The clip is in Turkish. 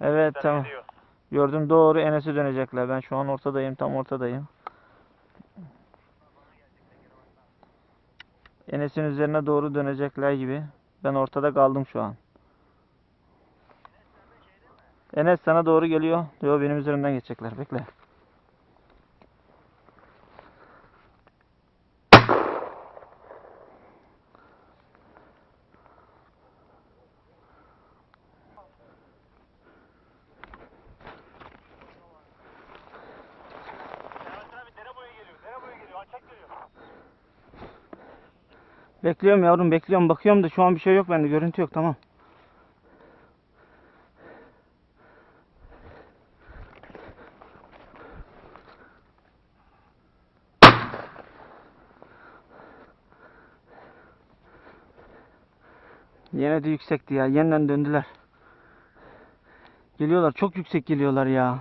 Evet Sen tamam. geliyor. Gördüm doğru Enes'e dönecekler. Ben şu an ortadayım. Tam ortadayım. Enes'in üzerine doğru dönecekler gibi. Ben ortada kaldım şu an. Enes sana doğru geliyor. Diyor benim üzerimden geçecekler. Bekle. Bekliyorum yavrum bekliyorum. Bakıyorum da şu an bir şey yok bende. Görüntü yok tamam. Yine de yüksekti ya. Yeniden döndüler. Geliyorlar. Çok yüksek geliyorlar ya.